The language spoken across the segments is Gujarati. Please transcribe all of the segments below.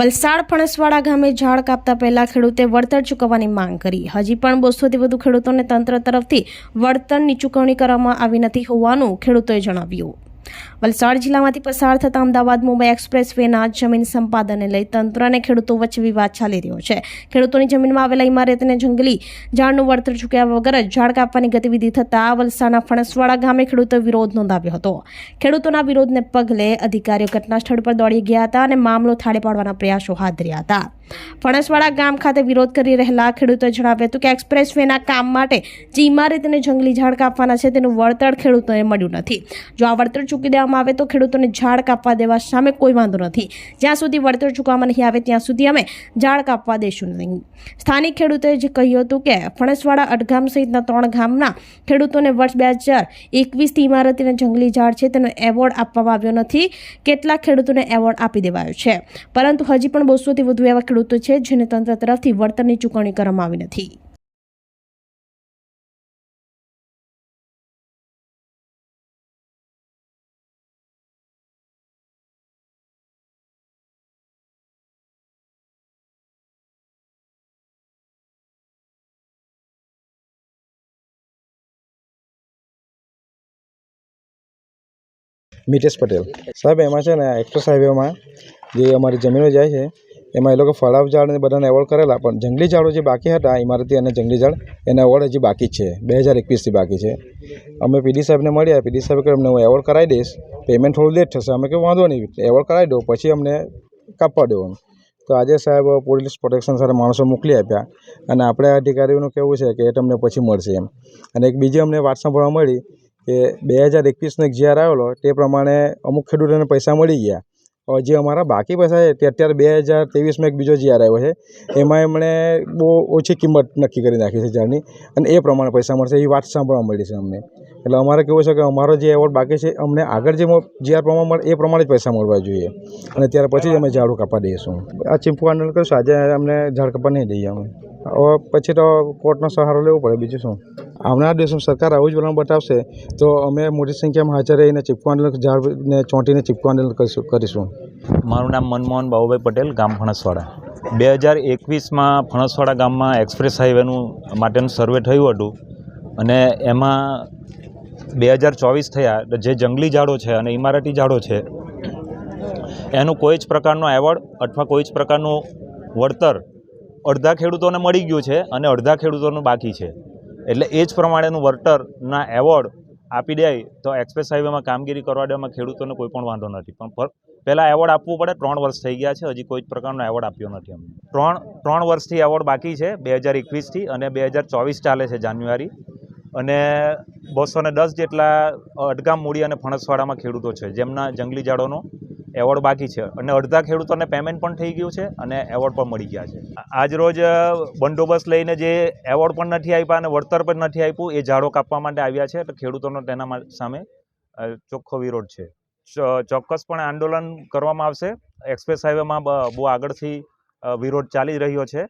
વલસાડ ફણસવાડા ગામે ઝાડ કાપતા પહેલા ખેડૂતે વળતર ચૂકવવાની માંગ કરી. હજી પણ બસોથી વધુ ખેડૂતોને તંત્ર તરફથી વળતરની ચૂકવણી કરવામાં આવી નથી હોવાનું ખેડૂતોએ જણાવ્યું. વલસાડ જિલ્લામાંથી પસાર થતા અમદાવાદ, મુંબઈ એક્સપ્રેસ વેના જમીન સંપાદનને લઈ તંત્ર અને ખેડૂતો વચ્ચે વિવાદ ચાલી રહ્યો છે. ખેડૂતોની જમીનમાં આવેલા ઇમારતને જંગલી ઝાડનું વળતર ચૂક્યા વગર જ ઝાડ કાપવાની ગતિવિધિ થતાં વલસાડના ફણસવાડા ગામે ખેડૂતો વિરોધ નોંધાવ્યો હતો. ખેડૂતોના વિરોધને પગલે અધિકારીઓ ઘટના સ્થળ પર દોડી ગયા હતા અને મામલો થાળે પાડવાના પ્રયાસો હાથ ધર્યા હતા. ફણસવાડા ગામ ખાતે વિરોધ કરી રહેલા ખેડૂતોએ જણાવ્યું હતું કે એક્સપ્રેસ વેના કામ માટે જે ઇમારતને જંગલી ઝાડ કાપવાના છે તેનું વળતર ખેડૂતોને મળ્યું નથી. જો આ વળતર ચૂકી દેવામાં આવે તો ખેડૂતોને ઝાડ કાપવા દેવા સામે કોઈ વાંધો નથી. જ્યાં સુધી વળતર ચૂકવવામાં નહીં આવે ત્યાં સુધી અમે ઝાડ કાપવા દેશું નહીં. સ્થાનિક ખેડૂતોએ જે કહ્યું હતું કે ફણસવાડા અટગામ સહિતના ત્રણ ગામના ખેડૂતોને વર્ષ બે હજાર એકવીસથી ઇમારતીના જંગલી ઝાડ છે તેનો એવોર્ડ આપવામાં આવ્યો નથી. કેટલાક ખેડૂતોને એવોર્ડ આપી દેવાયો છે. પરંતુ હજી પણ બસોથી વધુ એવા ખેડૂતો છે જેને તંત્ર તરફથી વળતરની ચૂકવણી કરવામાં આવી નથી. મિતેશ પટેલ. સાહેબ, એમાં છે ને એક્સપ્રેસ હાઈવેમાં જે અમારી જમીનો જાય છે, એમાં એ લોકો ફળાવ ઝાડ અને બધાને એવોર્ડ કરેલા, પણ જંગલી ઝાડો જે બાકી હતા ઇમારતી અને જંગલી ઝાડ, એના એવોર્ડ હજી બાકી છે. બે હજાર એકવીસથી બાકી છે. અમે પીડી સાહેબને મળ્યા, પીડી સાહેબ કહ્યું અમને હું એવોર્ડ કરાવી દઈશ પેમેન્ટ થોડું લેટ થશે. અમે કે વાંધો નહીં એવોર્ડ કરાવી દો, પછી અમને કાપવા દેવાનું. તો આજે સાહેબ પોલીસ પ્રોટેક્શન સાથે માણસો મોકલી આપ્યા, અને આપણે અધિકારીઓનું કહેવું છે કે એ તમને પછી મળશે એમ. અને એક બીજી અમને વાત સાંભળવા મળી કે બે હજાર એકવીસનો એક જીઆર આવેલો, તે પ્રમાણે અમુક ખેડૂતોને પૈસા મળી ગયા. હવે જે અમારા બાકી પૈસા છે, તે અત્યારે બે હજાર ત્રેવીસમાં એક બીજો જીઆર આવ્યો છે, એમાં એમણે બહુ ઓછી કિંમત નક્કી કરી નાખી છે ઝાડની અને એ પ્રમાણે પૈસા મળશે એ વાત સાંભળવા મળી છે અમને. એટલે અમારે કેવું છે કે અમારો જે એવોર્ડ બાકી છે, અમને આગળ જે જીઆર પ્રમાણે મળે, એ પ્રમાણે જ પૈસા મળવા જોઈએ. અને ત્યાર પછી જ અમે ઝાડું કાપવા દઈશું આ ચીમકુ આંદોલન કરીશું. આજે અમને ઝાડ કાપવા નહીં દઈએ અમે. હવે પછી તો કોર્ટનો સહારો લેવો પડે, બીજું શું? આવનાર દિવસમાં સરકાર આવું જ વલણ બતાવશે, તો અમે મોટી સંખ્યામાં હાજર રહીને ચીપકુ ઝાડને ચોંટીને ચીપકુ આંદોલન કરીશું કરીશું. મારું નામ મનમોહન બાબુભાઈ પટેલ, ગામ ફણસવાડા. બે હજાર એકવીસમાં ફણસવાડા ગામમાં એક્સપ્રેસ હાઈવેનું માટેનું સર્વે થયું હતું અને એમાં બે હજાર ચોવીસ થયા જે જંગલી ઝાડો છે અને ઇમારતી ઝાડો છે, એનું કોઈ જ પ્રકારનો એવોર્ડ અથવા કોઈ જ પ્રકારનું વળતર અડધા ખેડૂતોને મળી ગયું છે અને અડધા ખેડૂતોનું બાકી છે. એટલે એ જ પ્રમાણેનું વળતરના એવોર્ડ આપી દે તો એક્સપ્રેસ હાઈવેમાં કામગીરી કરવા દેવામાં ખેડૂતોને કોઈ પણ વાંધો નથી. પણ પહેલાં એવોર્ડ આપવું પડે, ત્રણ વર્ષ થઈ ગયા છે, હજી કોઈ જ પ્રકારનો એવોર્ડ આપ્યો નથી અમને. ત્રણ ત્રણ વર્ષથી એવોર્ડ બાકી છે, બે હજાર એકવીસથી અને બે હજાર ચોવીસ ચાલે છે જાન્યુઆરી. અને બસો ને દસ જેટલા અડગામ મૂડી અને ફણસવાડામાં ખેડૂતો છે, જેમના જંગલી ઝાડોનો એવોર્ડ બાકી છે. અને અડધા ખેડૂતોને પેમેન્ટ પણ થઈ ગયું છે અને એવોર્ડ પણ મળી ગયા છે. આજ રોજ બંદોબસ્ત લઈને જે એવોર્ડ પણ નથી આપ્યા અને વળતર પણ નથી આપ્યું, એ ઝાડો કાપવા માટે આવ્યા છે. તો ખેડૂતોનો તેના સામે ચોખ્ખો વિરોધ છે. ચોક્કસપણે આંદોલન કરવામાં આવશે. એક્સપ્રેસ હાઈવેમાં બહુ આગળથી વિરોધ ચાલી રહ્યો છે.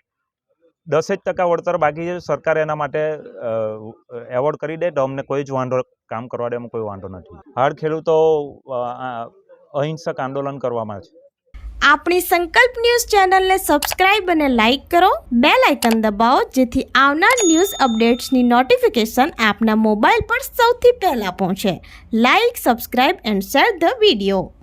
દસેક ટકા વળતર બાકી છે. સરકાર એના માટે એવોર્ડ કરી દે. તો અમને કોઈ જ વાંધો, કામ કરવા દે એમાં કોઈ વાંધો નથી. હાડ ખેડૂતો અહિંસક આંદોલન કરવામાં છે. આપણી સંકલ્પ ન્યૂઝ ચેનલને સબસ્ક્રાઇબ અને લાઇક કરો. બે લાઇકન દબાવો, જેથી આવનાર ન્યૂઝ અપડેટ્સની નોટિફિકેશન આપના મોબાઈલ પર સૌથી પહેલા પહોંચે. Like, subscribe and share the video.